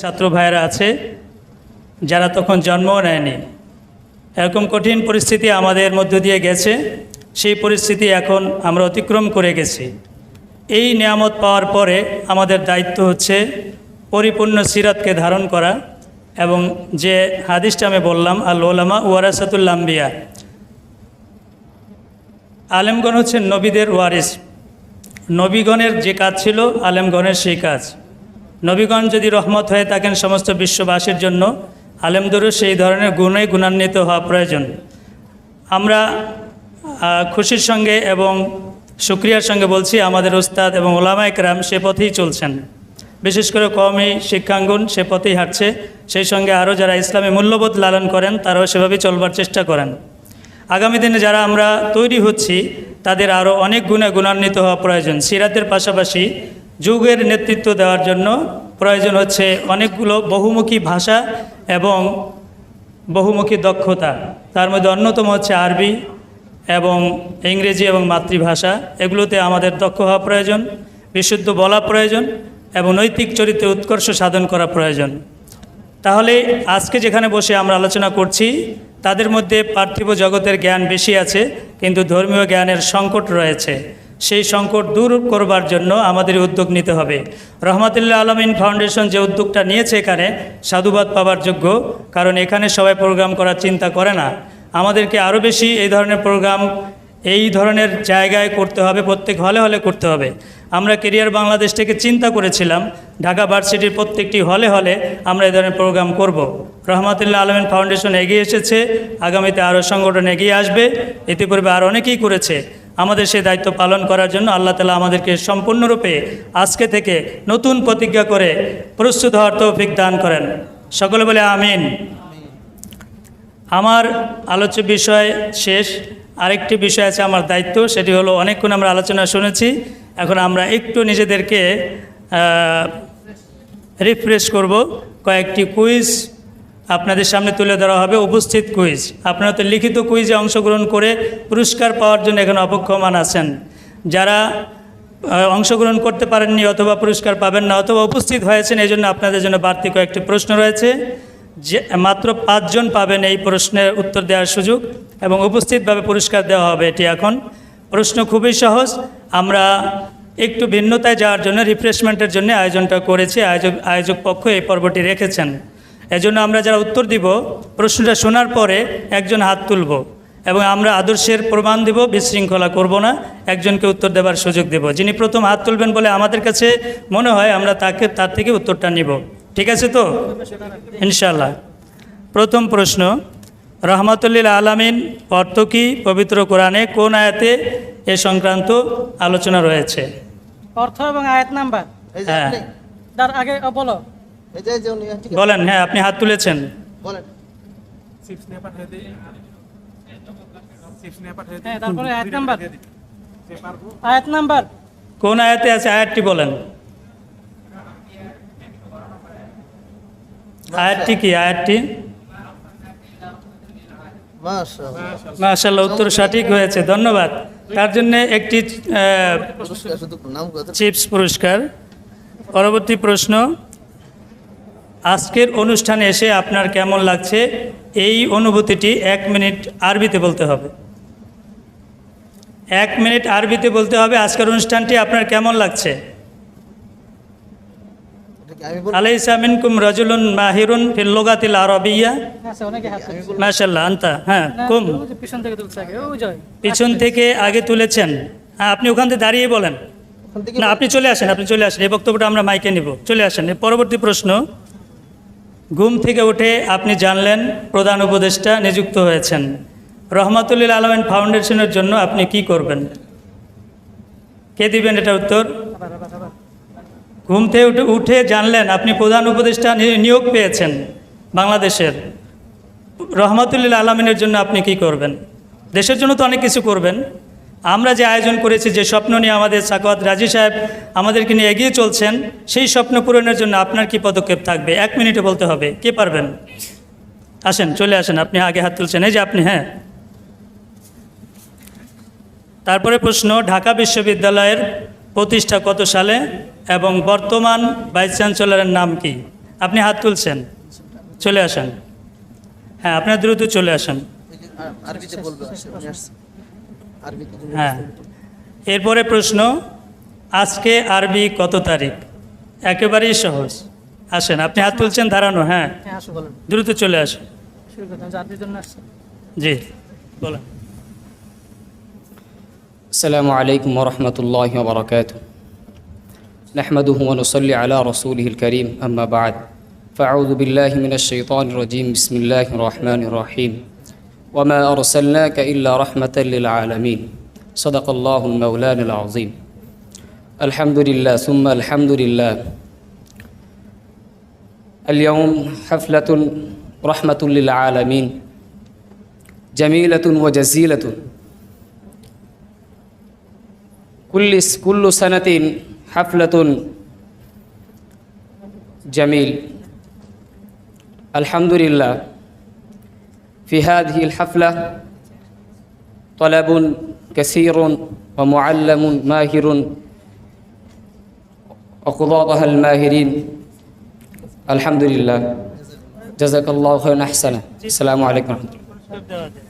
ছাত্র ভাইয়েরা আছে, যারা তখন জন্মও নেয়নি। এরকম কঠিন পরিস্থিতি আমাদের মধ্য দিয়ে গেছে, সেই পরিস্থিতি এখন আমরা অতিক্রম করে গেছি। এই নিয়ামত পাওয়ার পরে আমাদের দায়িত্ব হচ্ছে পরিপূর্ণ সিরাতকে ধারণ করা এবং যে হাদিসটা আমি বললাম, আল ওলামা ওয়ারাসাতুল্লাম্বিয়া আলেমগণ হচ্ছেন নবীদের ওয়ারিস। নবীগণের যে কাজ ছিল, আলেমগণের সেই কাজ। নবীগণ যদি রহমত হয়ে থাকেন সমস্ত বিশ্ববাসীর জন্য, আলেমদেরও সেই ধরনের গুণে গুণান্বিত হওয়া প্রয়োজন। আমরা খুশির সঙ্গে এবং সুক্রিয়ার সঙ্গে বলছি, আমাদের ওস্তাদ এবং ওলামা একরাম সে পথেই চলছেন। বিশেষ করে কমই শিক্ষাঙ্গন সে পথেই হাঁটছে। সেই সঙ্গে আরও যারা ইসলামী মূল্যবোধ লালন করেন, তারাও সেভাবেই চলবার চেষ্টা করেন। আগামী দিনে যারা আমরা তৈরি হচ্ছি, তাদের আরও অনেক গুণে গুণান্বিত হওয়া প্রয়োজন। সিরাতের পাশাপাশি যুগের নেতৃত্ব দেওয়ার জন্য প্রয়োজন হচ্ছে অনেকগুলো বহুমুখী ভাষা এবং বহুমুখী দক্ষতা। তার মধ্যে অন্যতম হচ্ছে আরবি এবং ইংরেজি এবং মাতৃভাষা। এগুলোতে আমাদের দক্ষ হওয়া প্রয়োজন, বিশুদ্ধ বলা প্রয়োজন এবং নৈতিক চরিত্রে উৎকর্ষ সাধন করা প্রয়োজন। তাহলে আজকে যেখানে বসে আমরা আলোচনা করছি, তাদের মধ্যে পার্থিব জগতের জ্ঞান বেশি আছে, কিন্তু ধর্মীয় জ্ঞানের সংকট রয়েছে। সেই সংকট দূর করবার জন্য আমাদের উদ্যোগ নিতে হবে। রহমাতুল্লাহ আলমিন ফাউন্ডেশন যে উদ্যোগটা নিয়েছে এখানে, সাধুবাদ পাবার যোগ্য, কারণ এখানে সবাই প্রোগ্রাম করার চিন্তা করে না। আমাদেরকে আরও বেশি এই ধরনের প্রোগ্রাম, এই ধরনের জায়গায় করতে হবে, প্রত্যেক হলে হলে করতে হবে। আমরা কেরিয়ার বাংলাদেশ থেকে চিন্তা করেছিলাম, ঢাকা ভার্সিটির প্রত্যেকটি হলে হলে আমরা এই ধরনের প্রোগ্রাম করব। রহমাতুল্লাহ আলমিন ফাউন্ডেশন এগিয়ে এসেছে, আগামীতে আরও সংগঠন এগিয়ে আসবে, এতে ইতিপূর্বে আর অনেকেই করেছে। আমাদের সেই দায়িত্ব পালন করার জন্য আল্লাহ তালা আমাদেরকে সম্পূর্ণরূপে আজকে থেকে নতুন প্রতিজ্ঞা করে প্রস্তুত হওয়ার তৌফিক দান করেন। সকলে বলে আমিন। আমার আলোচ্য বিষয় শেষ। আরেকটি বিষয় আছে আমার দায়িত্ব, সেটি হলো অনেকক্ষণ আমরা আলোচনা শুনেছি। এখন আমরা একটু নিজেদেরকে রিফ্রেশ করব। কয়েকটি কুইজ আপনাদের সামনে তুলে ধরা হবে উপস্থিত কুইজ আপনারা তো লিখিত কুইজে অংশগ্রহণ করে পুরস্কার পাওয়ার জন্য এখানে অপক্ষমান আছেন। যারা অংশগ্রহণ করতে পারেননি অথবা পুরস্কার পাবেন না অথবা উপস্থিত হয়েছেন এই জন্য আপনাদের জন্য বাড়তি কয়েকটি প্রশ্ন রয়েছে। যে, মাত্র পাঁচজন পাবেন এই প্রশ্নের উত্তর দেওয়ার সুযোগ এবং উপস্থিতভাবে পুরস্কার দেওয়া হবে এটি এখন। প্রশ্ন খুবই সহজ। আমরা একটু ভিন্নতায় যাওয়ার জন্য রিফ্রেশমেন্টের জন্য আয়োজনটা করেছি। আয়োজক আয়োজক পক্ষ এই পর্বটি রেখেছেন। এজন্য আমরা যারা উত্তর দিব প্রশ্নটা শোনার পরে একজন হাত তুলব এবং আমরা আদর্শের প্রমাণ দেব বিশৃঙ্খলা করব না একজনকে উত্তর দেবার সুযোগ দেব। যিনি প্রথম হাত তুলবেন বলে আমাদের কাছে মনে হয় আমরা তাকে তার থেকে উত্তরটা নিব। ঠিক আছে তো? ইনশাল্লাহ প্রথম প্রশ্ন রহমাতুল্লিল আলামিন অর্থ কি? পবিত্র কোরআনে কোন আয়াতে এ সংক্রান্ত আলোচনা রয়েছে? অর্থ এবং আয়াত নাম্বার। হ্যাঁ। তার আগে বলো। বলেন হ্যাঁ আপনি হাত তুলেছেন। বলেন। হ্যাঁ আয়াত নাম্বার। কোন আয়াতে আছে? আয়াতটি বলেন। আয়াতটি কি? আয়াতটি? মাশাল্লাহ উত্তর সঠিক হয়েছে। ধন্যবাদ। তার জন্য একটি চিপস পুরস্কার। পরবর্তী প্রশ্ন। আজকের অনুষ্ঠানে এসে আপনার কেমন লাগছে? এই অনুভূতিটি এক মিনিট আরবিতে বলতে হবে। এক মিনিট আরবিতে বলতে হবে আজকের অনুষ্ঠানটি আপনার কেমন লাগছে? এটা কি আমি বলব আলাইসা মিনকুম রাজুলুন মাহিরুন ফিল লোগাতিল আরবিয়া। মাশাল্লাহ আন্তা হ্যাঁ কুম। পিছন থেকে তুলছে আগে ও জয় পিছন থেকে আগে তুলেছেন। হ্যাঁ আপনি ওখান থেকে দাঁড়িয়ে বলেন। না আপনি চলে আসেন আপনি চলে আসেন। এই বক্তব্যটা আমরা মাইকে নিব। চলে আসেন। পরবর্তী প্রশ্ন ঘুম থেকে উঠে আপনি জানলেন প্রধান উপদেষ্টা নিযুক্ত হয়েছেন। রহমাতুল্লিল আলমেন ফাউন্ডেশনের জন্য আপনি কি করবেন? কে দিবেন এটা উত্তর? ঘুম থেকে উঠে উঠে জানলেন আপনি প্রধান উপদেষ্টা নিয়োগ পেয়েছেন বাংলাদেশের। রহমাতুল্লিল আলমিনের জন্য আপনি কি করবেন? দেশের জন্য তো অনেক কিছু করবেন। আমরা যে আয়োজন করেছি, যে স্বপ্ন নিয়ে আমাদের সাকওয়াত রাজি সাহেব আমাদেরকে নিয়ে এগিয়ে চলছেন, সেই স্বপ্ন পূরণের জন্য আপনার কি পদক্ষেপ থাকবে? এক মিনিটে বলতে হবে, কে পারবেন? আসেন, চলে আসেন, আপনি আগে হাত তুলছেন, এই যে আপনি হ্যাঁ। তারপরে প্রশ্ন, ঢাকা বিশ্ববিদ্যালয়ের প্রতিষ্ঠা কত সালে এবং বর্তমান ভাইস চ্যান্সেলরের নাম কি? আপনি হাত তুলছেন, চলে আসেন। হ্যাঁ আপনার দ্রুত চলে আসেন আসে, উনি আসছে। আরবিতে যদি হ্যাঁ এরপরে প্রশ্ন আজকে আরবি কত তারিখ একেবারেই সহজ আসেন আপনি হাত তুলছেন দাঁড়ানো হ্যাঁ হ্যাঁ আসো বলেন দ্রুত চলে আসেন শুরু করতাম চাকরির জন্য আসছে জি বলেন السلام عليكم ورحمة الله وبركاته نحمده ونصلي على رسوله الكريم أما بعد فأعوذ بالله من الشيطان الرجيم بسم الله الرحمن الرحيم وما أرسلناك إلا رحمة للعالمين. صدق الله المولان العظيم. الحمد لله ثم الحمد لله. اليوم حفلة رحمة للعالمين. جميلة وجزيلة. كل كل سنة حفلة جميل. الحمد لله. في هذه الحفلة طلب كثير ومعلم ماهر وقضاءها الماهرين الحمد لله جزاك الله خيرا أحسنا السلام عليكم ورحمة الله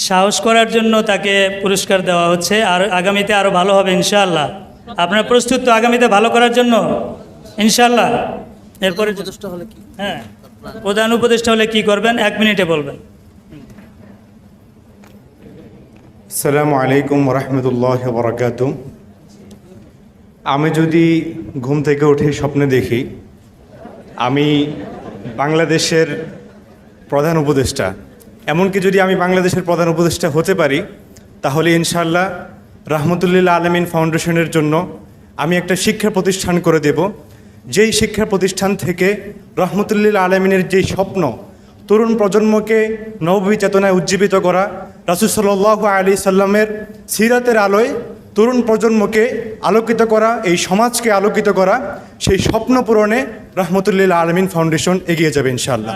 সাহস করার জন্য তাকে পুরস্কার দেওয়া হচ্ছে আর আগামীতে আরও ভালো হবে ইনশাআল্লাহ আপনার প্রস্তুত তো আগামীতে ভালো করার জন্য ইনশাআল্লাহ এরপরে যদি- উপদেষ্টা হলে কি হ্যাঁ প্রধান উপদেষ্টা হলে কি করবেন? এক মিনিটে বলবেন। আসসালামু আলাইকুম রহমতুল্লাহ বরকাত আমি যদি ঘুম থেকে উঠে স্বপ্নে দেখি, আমি বাংলাদেশের প্রধান উপদেষ্টা। এমনকি যদি আমি বাংলাদেশের প্রধান উপদেষ্টা হতে পারি, তাহলে ইনশাল্লাহ রহমতুল্লিল্লা আলমিন ফাউন্ডেশনের জন্য আমি একটা শিক্ষা প্রতিষ্ঠান করে দেব। যেই শিক্ষা প্রতিষ্ঠান থেকে রহমতুল্লিল আলমিনের যেই স্বপ্ন, তরুণ প্রজন্মকে নবী চেতনায় উজ্জীবিত করা, রাসুল সাল্লাহ আলী সাল্লামের সিরাতের আলোয় তরুণ প্রজন্মকে আলোকিত করা, এই সমাজকে আলোকিত করা, সেই স্বপ্ন পূরণে রহমতুল্লিল আলমিন ফাউন্ডেশন এগিয়ে যাবে মাশাআল্লাহ।